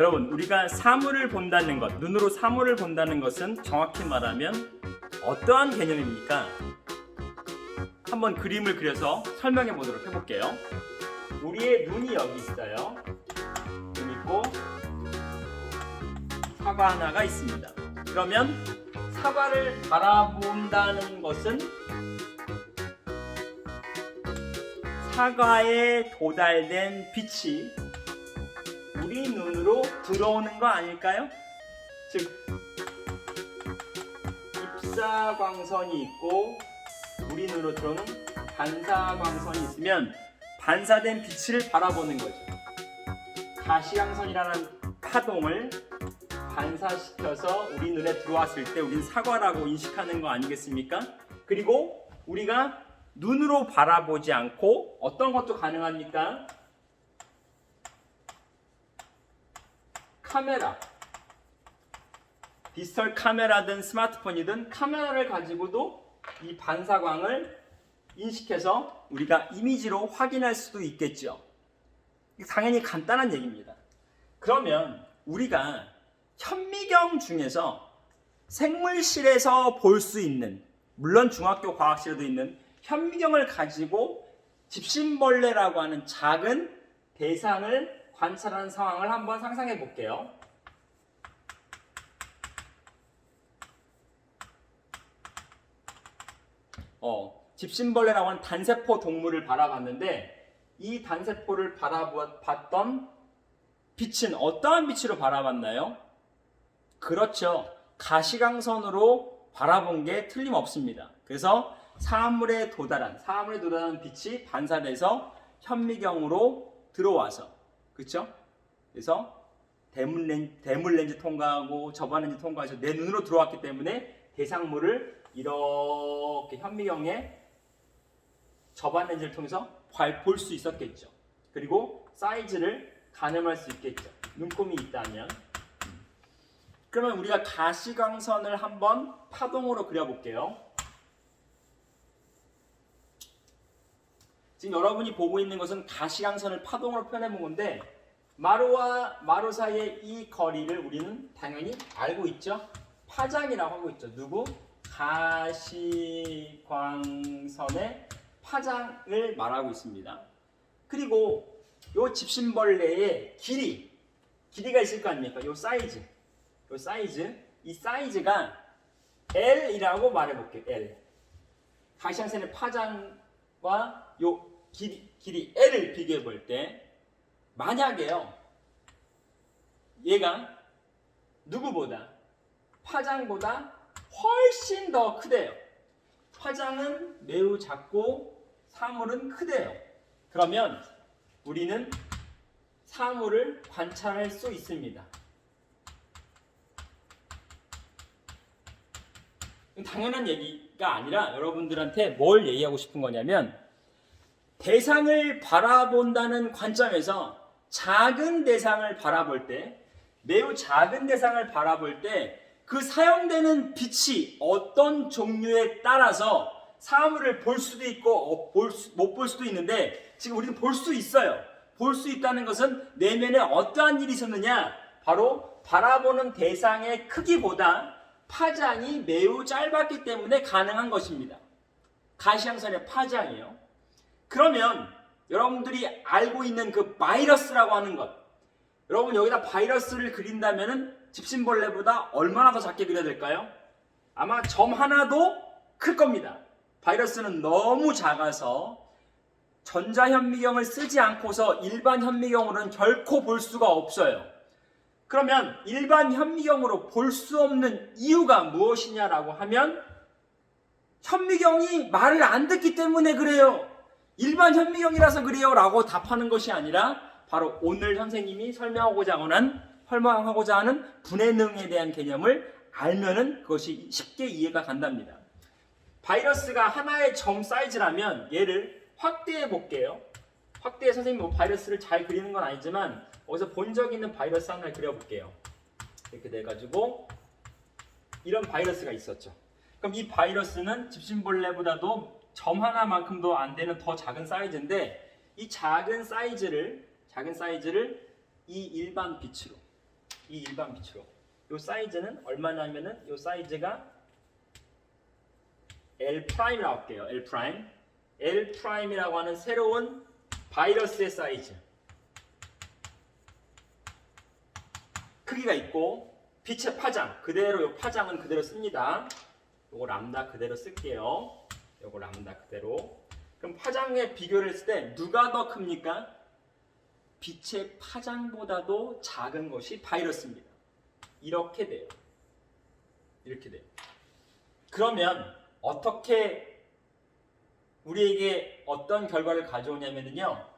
여러분 우리가 사물을 본다는 것, 눈으로 사물을 본다는 것은 정확히 말하면 어떠한 개념입니까? 한번 그림을 그려서 설명해 보도록 해볼게요. 우리의 눈이 여기 있어요. 눈 있고 사과 하나가 있습니다. 그러면 사과를 바라본다는 것은 사과에 도달된 빛이 우리 눈으로 들어오는 거 아닐까요? 즉 입사광선이 있고 우리 눈으로 들어오는 반사광선이 있으면 반사된 빛을 바라보는 거죠. 가시광선이라는 파동을 반사시켜서 우리 눈에 들어왔을 때 우리는 사과라고 인식하는 거 아니겠습니까? 그리고 우리가 눈으로 바라보지 않고 어떤 것도 가능합니까? 카메라 디지털 카메라든 스마트폰이든 카메라를 가지고도 이 반사광을 인식해서 우리가 이미지로 확인할 수도 있겠죠. 당연히 간단한 얘기입니다. 그러면 우리가 현미경 중에서 생물실에서 볼 수 있는 물론 중학교 과학실에도 있는 현미경을 가지고 집신벌레라고 하는 작은 대상을 관찰하는 상황을 한번 상상해 볼게요. 어, 집신벌레라고 하는 단세포 동물을 바라봤는데 이 단세포를 바라봤던 빛은 어떠한 빛으로 바라봤나요? 그렇죠. 가시광선으로 바라본 게 틀림없습니다. 그래서 사물에 도달한 사물에 도달한 빛이 반사돼서 현미경으로 들어와서 그렇죠? 그래서 대물 렌즈, 대물 렌즈 통과하고 저반 렌즈 통과해서 내 눈으로 들어왔기 때문에 대상물을 이렇게 현미경에 저반 렌즈를 통해서 볼 수 있었겠죠. 그리고 사이즈를 가늠할 수 있겠죠. 눈곱이 있다면. 그러면 우리가 가시광선을 한번 파동으로 그려볼게요. 지금 여러분이 보고 있는 것은 가시광선을 파동으로 표현해 본 건데 마루와 마루 사이의 이 거리를 우리는 당연히 알고 있죠. 파장이라고 하고 있죠. 누구? 가시광선의 파장을 말하고 있습니다. 그리고 요 집신벌레의 길이 길이가 있을 거 아닙니까? 요 사이즈 요 사이즈 이 사이즈가 L이라고 말해 볼게요. L 가시광선의 파장과 요 길이, 길이 L을 비교해 볼 때 만약에요 얘가 누구보다 파장보다 훨씬 더 크대요. 파장은 매우 작고 사물은 크대요. 그러면 우리는 사물을 관찰할 수 있습니다. 당연한 얘기가 아니라 여러분들한테 뭘 얘기하고 싶은 거냐면 대상을 바라본다는 관점에서 작은 대상을 바라볼 때 매우 작은 대상을 바라볼 때 그 사용되는 빛이 어떤 종류에 따라서 사물을 볼 수도 있고 못 볼 수도 있는데 지금 우리는 볼 수 있어요. 볼 수 있다는 것은 내면에 어떠한 일이 있었느냐? 바로 바라보는 대상의 크기보다 파장이 매우 짧았기 때문에 가능한 것입니다. 가시광선의 파장이요. 그러면 여러분들이 알고 있는 그 바이러스라고 하는 것, 여러분 여기다 바이러스를 그린다면은 집신벌레보다 얼마나 더 작게 그려야 될까요? 아마 점 하나도 클 겁니다. 바이러스는 너무 작아서 전자현미경을 쓰지 않고서 일반 현미경으로는 결코 볼 수가 없어요. 그러면 일반 현미경으로 볼 수 없는 이유가 무엇이냐라고 하면 현미경이 말을 안 듣기 때문에 그래요. 일반 현미경이라서 그래요 라고 답하는 것이 아니라 바로 오늘 선생님이 설명하고자 하는 설명하고자 하는 분해능에 대한 개념을 알면은 그것이 쉽게 이해가 간답니다. 바이러스가 하나의 점 사이즈라면 얘를 확대해 볼게요. 확대해 선생님이 뭐 바이러스를 잘 그리는 건 아니지만 어디서 본 적 있는 바이러스 하나를 그려볼게요. 이렇게 돼가지고 이런 바이러스가 있었죠. 그럼 이 바이러스는 집신벌레보다도 점 하나만큼도 안 되는 더 작은 사이즈인데 이 작은 사이즈를 작은 사이즈를 이 일반 빛으로 이 일반 빛으로. 요 사이즈는 얼마냐면은 요 사이즈가 L 프라임이라고 할게요. L 프라임. L 프라임이라고 하는 새로운 바이러스의 사이즈. 크기가 있고 빛의 파장 그대로 요 파장은 그대로 씁니다. 요거 람다 그대로 쓸게요. 요거 람다 그대로. 그럼 파장의 비교를 했을 때 누가 더 큽니까? 빛의 파장보다도 작은 것이 바이러스입니다. 이렇게 돼요. 이렇게 돼요. 그러면 어떻게 우리에게 어떤 결과를 가져오냐면요.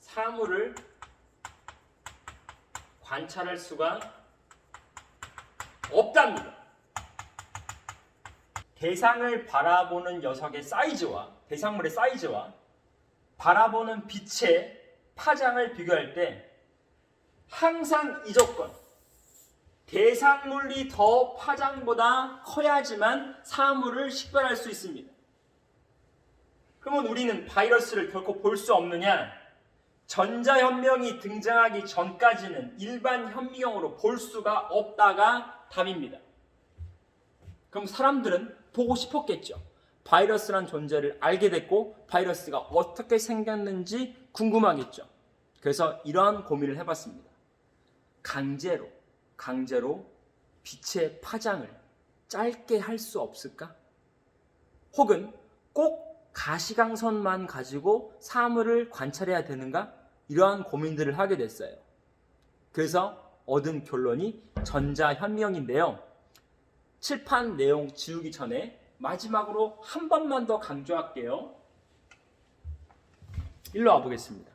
사물을 관찰할 수가 없답니다. 대상을 바라보는 녀석의 사이즈와 대상물의 사이즈와 바라보는 빛의 파장을 비교할 때 항상 이 조건 대상물이 더 파장보다 커야지만 사물을 식별할 수 있습니다. 그러면 우리는 바이러스를 결코 볼 수 없느냐? 전자현명이 등장하기 전까지는 일반 현미경으로 볼 수가 없다가 답입니다. 그럼 사람들은 보고 싶었겠죠. 바이러스란 존재를 알게 됐고 바이러스가 어떻게 생겼는지 궁금하겠죠. 그래서 이러한 고민을 해봤습니다. 강제로 강제로 빛의 파장을 짧게 할 수 없을까? 혹은 꼭 가시광선만 가지고 사물을 관찰해야 되는가? 이러한 고민들을 하게 됐어요. 그래서 얻은 결론이 전자현미경인데요. 칠판 내용 지우기 전에 마지막으로 한 번만 더 강조할게요. 일로 와보겠습니다.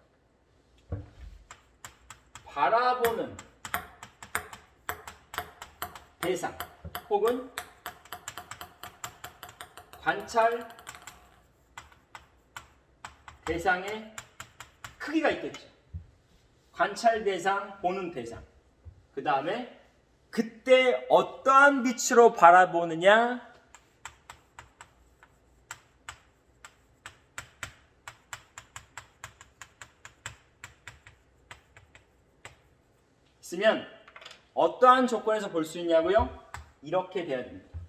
바라보는 대상 혹은 관찰 대상의 크기가 있겠죠. 관찰 대상, 보는 대상. 그 다음에 그때 어떠한 빛으로 바라보느냐? 있으면 어떠한 조건에서 볼 수 있냐고요? 이렇게 돼야 됩니다.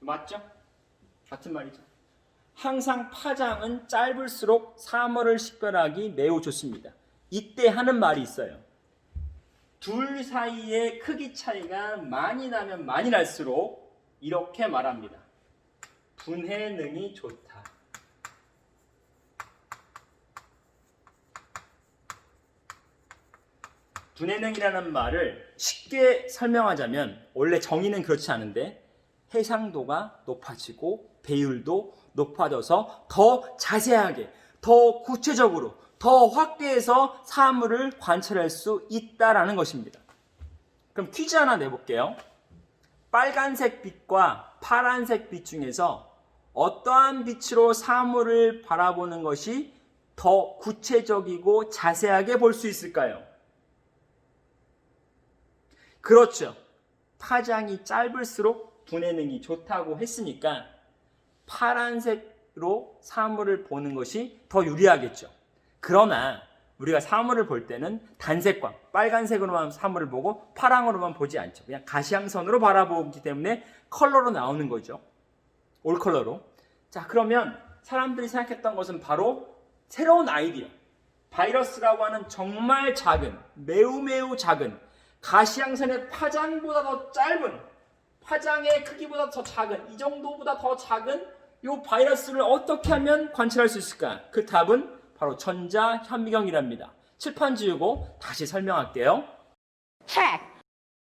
맞죠? 같은 말이죠. 항상 파장은 짧을수록 사물을 식별하기 매우 좋습니다. 이때 하는 말이 있어요. 둘 사이의 크기 차이가 많이 나면 많이 날수록 이렇게 말합니다. 분해 능이 좋다. 분해 능이라는 말을 쉽게 설명하자면 원래 정의는 그렇지 않은데 해상도가 높아지고 배율도 높아져서 더 자세하게, 더 구체적으로, 더 확대해서 사물을 관찰할 수 있다라는 것입니다. 그럼 퀴즈 하나 내볼게요. 빨간색 빛과 파란색 빛 중에서 어떠한 빛으로 사물을 바라보는 것이 더 구체적이고 자세하게 볼 수 있을까요? 그렇죠. 파장이 짧을수록 분해 능이 좋다고 했으니까 파란색으로 사물을 보는 것이 더 유리하겠죠. 그러나 우리가 사물을 볼 때는 단색광, 빨간색으로만 사물을 보고 파랑으로만 보지 않죠. 그냥 가시향선으로 바라보기 때문에 컬러로 나오는 거죠. 올 컬러로. 자, 그러면 사람들이 생각했던 것은 바로 새로운 아이디어. 바이러스라고 하는 정말 작은, 매우 매우 작은 가시향선의 파장보다 더 짧은 파장의 크기보다 더 작은 이 정도보다 더 작은 이 바이러스를 어떻게 하면 관찰할 수 있을까? 그 답은 바로 전자 현미경이랍니다. 칠판 지우고 다시 설명할게요. check.